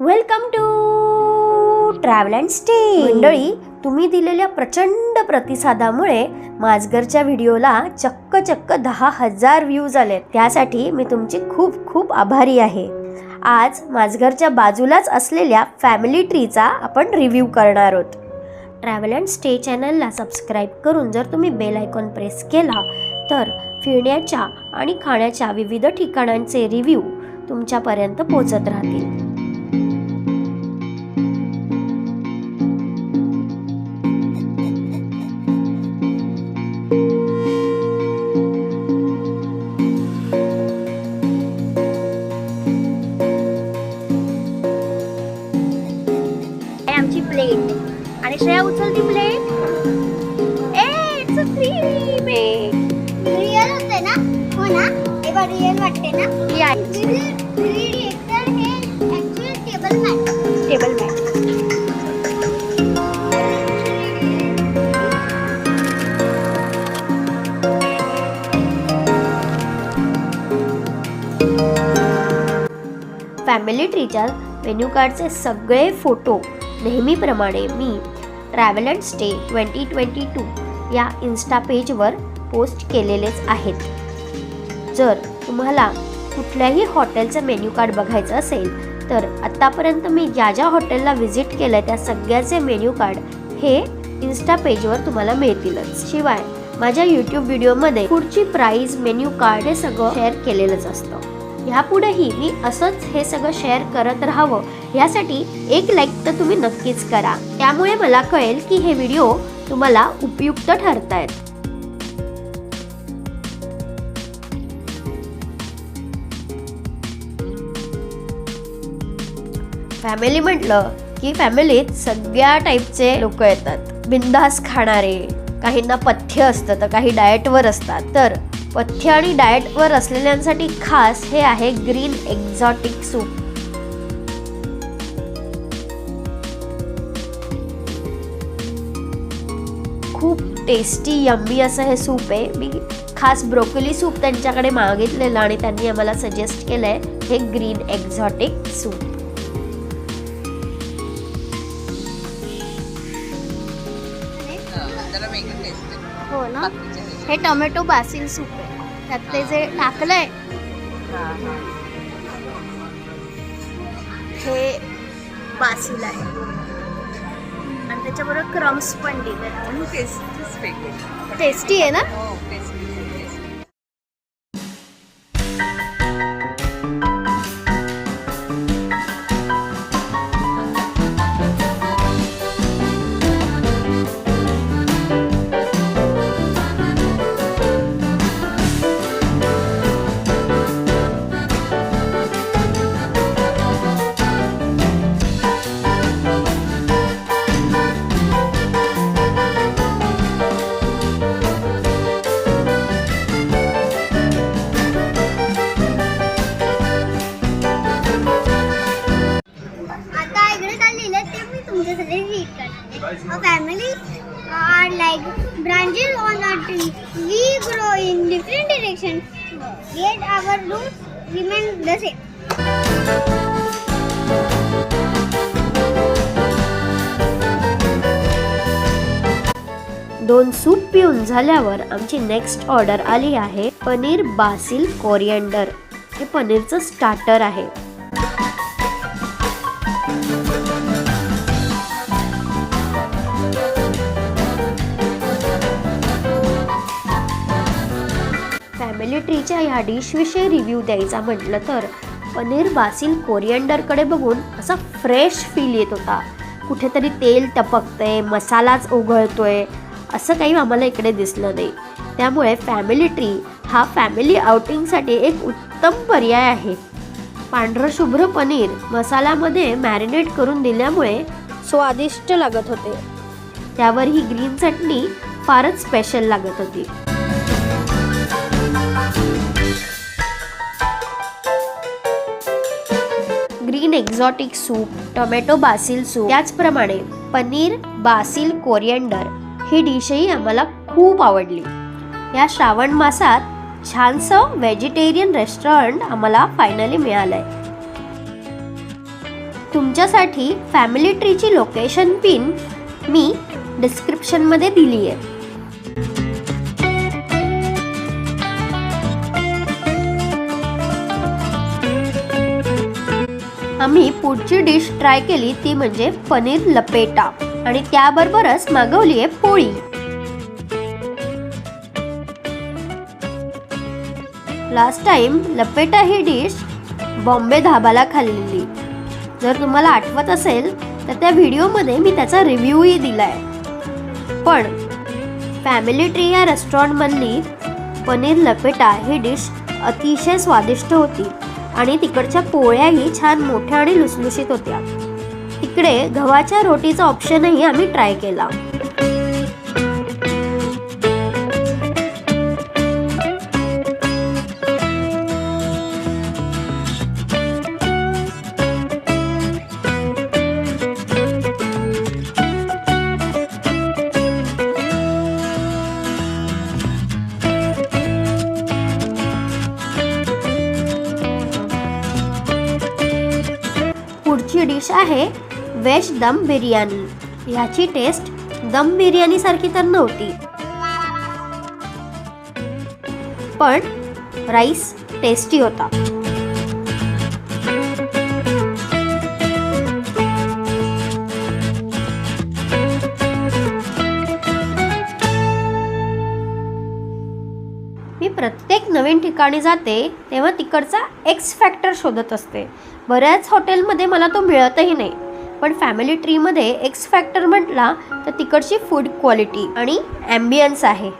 Welcome to travel and stay मंडळी तुम्ही दिलेल्या प्रचंड प्रतिसादामुळे माझगरच्या व्हिडिओला चक्क चक्क दहा हजार व्ह्यूज आले. त्यासाठी मी तुमची खूप खूप आभारी आहे. आज माझगरच्या बाजूलाच असलेल्या फॅमिली ट्रीचा आपण रिव्ह्यू करणार आहोत. ट्रॅव्हल अँड स्टे चॅनलला सबस्क्राईब करून जर तुम्ही बेल आयकॉन प्रेस केला तर फिरण्याच्या आणि खाण्याच्या विविध ठिकाणांचे रिव्ह्यू तुमच्यापर्यंत पोहोचत राहतील. रिअल वाटते ना? या. थ्री तर हे actually table mat table mat family ट्रीच्या menu कार्डचे सगळे फोटो नेहमीप्रमाणे मी travel and stay twenty twenty two या इन्स्टा पेजवर पोस्ट केलेलेच आहेत. जर तुम्हाला कुठल्याही हॉटेलचं मेन्यू कार्ड बघायचं असेल तर आत्तापर्यंत मी ज्या ज्या हॉटेलला व्हिजिट केलं आहे त्या सगळ्याचे मेन्यू कार्ड हे इन्स्टा पेजवर तुम्हाला मिळतीलच. शिवाय माझ्या यूट्यूब व्हिडिओमध्ये पुढची प्राईज मेन्यू कार्ड हे सगळं शेअर केलेलंच असतं. ह्यापुढेही मी असंच हे सगळं शेअर करत राहावं ह्यासाठी एक लाईक तर तुम्ही नक्कीच करा. त्यामुळे मला कळेल की हे व्हिडिओ तुम्हाला उपयुक्त ठरतायत. फॅमिली म्हटलं की फॅमिलीत सगळ्या टाईपचे लोक येतात. बिंदास खाणारे काहींना पथ्य असतं तर काही डाएटवर असतात. तर पथ्य आणि डाएटवर असलेल्यांसाठी खास हे आहे ग्रीन एक्झॉटिक सूप खूप टेस्टी यम्मी असं हे सूप आहे. मी खास ब्रोकोली सूप त्यांच्याकडे मागितलेलं आणि त्यांनी आम्हाला सजेस्ट केलं आहे हे ग्रीन एक्झॉटिक सूप जरा वेगळं टेस्ट आहे हो ना? बाकीच्या ह्याच्यात. हे टोमॅटो बासिल सूप आहे. त्यात ते जे टाकलंय हा, हा. हे बासिल आहे. आणि त्याच्याबरोबर क्रम्स पण दिले आणि टेस्टच वेगळी. टेस्टी आहे ना? हो. Yet remain the same. दोन सूप पिऊन झाल्यावर आमची नेक्स्ट ऑर्डर आली आहे पनीर बासिल कोरिअंडर हे पनीरचं स्टार्टर आहे फॅमिली या ह्या डिशविषयी रिव्ह्यू द्यायचा म्हटलं तर पनीर बासिल कोरिअंडरकडे बघून असा फ्रेश फील येत होता. कुठेतरी तेल टपकतंय मसालाच ओघळतोय असं काही आम्हाला इकडे दिसलं नाही. त्यामुळे फॅमिली ट्री हा फॅमिली आउटिंगसाठी एक उत्तम पर्याय आहे. पांढरं शुभ्र पनीर मसाल्यामध्ये मॅरिनेट करून दिल्यामुळे स्वादिष्ट लागत होते. त्यावर ही ग्रीन चटणी फारच स्पेशल लागत होती. Exotic soup tomato basil soup त्याचप्रमाणे पनीर बासिल कोरिएंडर ही डिशही आम्हाला खूप आवडली. या श्रावण मासात छानसं व्हेजिटेरियन रेस्टॉरंट आम्हाला फायनली मिळालंय. तुमच्यासाठी फॅमिली ट्रीची लोकेशन पिन मी डिस्क्रिप्शनमध्ये दिली आहे आम्ही पुढची डिश ट्राय केली ती म्हणजे पनीर लपेटा. आणि त्याबरोबरच मागवली आहे पोळी. लास्ट टाइम लपेटा ही डिश बॉम्बे धाबाला खाल्लेली. जर तुम्हाला आठवत असेल तर त्या व्हिडिओमध्ये मी त्याचा रिव्ह्यूही दिला आहे पण फॅमिली ट्री या रेस्टॉरंटमधली पनीर लपेटा ही डिश अतिशय स्वादिष्ट होती. आणि तिकडच्या पोळ्याही छान मोठ्या आणि लुसलुशीत होत्या. तिकडे गव्हाच्या रोटीचा ऑप्शनही आम्ही ट्राय केला. आहे व्हेज दम बिर्याणी. ह्याची टेस्ट दम बिर्याणी सारखी तर नव्हती. पण राईस टेस्टी होता. मी प्रत्येक नवीन ठिकाणी जाते तेव्हा तिकडचा एक्स फॅक्टर शोधत असते. बऱ्याच हॉटेलमध्ये मला तो मिळतही नाही. पण फॅमिली ट्रीमध्ये एक्स फॅक्टर म्हटला तर तिकडची फूड क्वालिटी आणि ॲम्बियन्स आहे.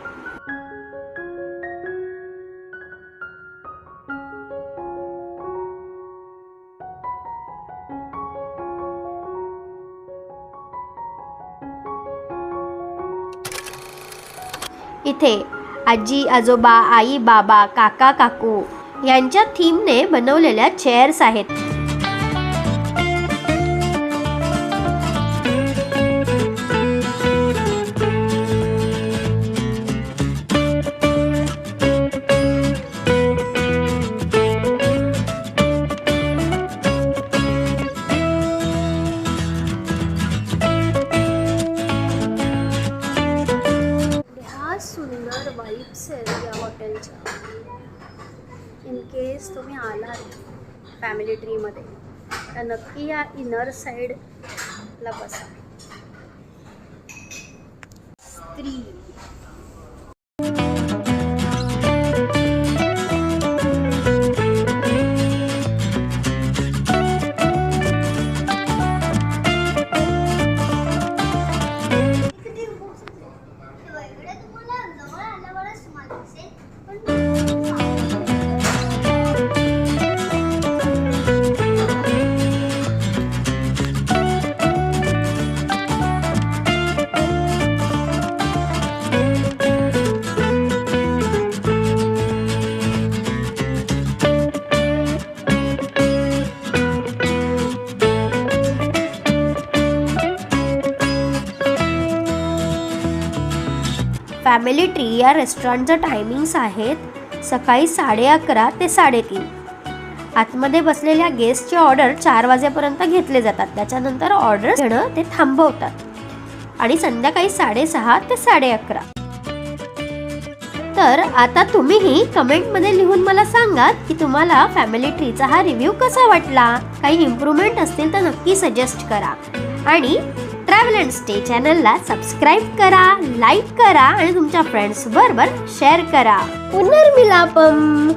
इथे आजी आजोबा आई बाबा काका काकू यांच्या थीमने बनवलेल्या चेअर्स आहेत. फॅमिली ट्रीमध्ये तर नक्की या इनर साईडला बसा. स्त्री. फॅमिली ट्री या रेस्टॉरंटचं टायमिंग्स आहेत सकाळी साडे अकरा ते साडेतीन. आतमध्ये बसलेल्या गेस्टचे ऑर्डर चार वाजेपर्यंत घेतले जातात. त्याच्यानंतर ऑर्डर घेणं ते थांबवतात आणि संध्याकाळी साडेसहा ते साडे अकरा तर आता तुम्हीही कमेंटमध्ये लिहून मला सांगा की तुम्हाला फॅमिली ट्रीचा हा रिव्ह्यू कसा वाटला? काही इम्प्रूव्हमेंट असतील तर नक्की सजेस्ट करा. आणि ट्रॅव्हल अँड स्टे चॅनलला सबस्क्राईब करा लाईक करा आणि तुमच्या फ्रेंड्स बरोबर शेअर करा. पुनर्मिलापम!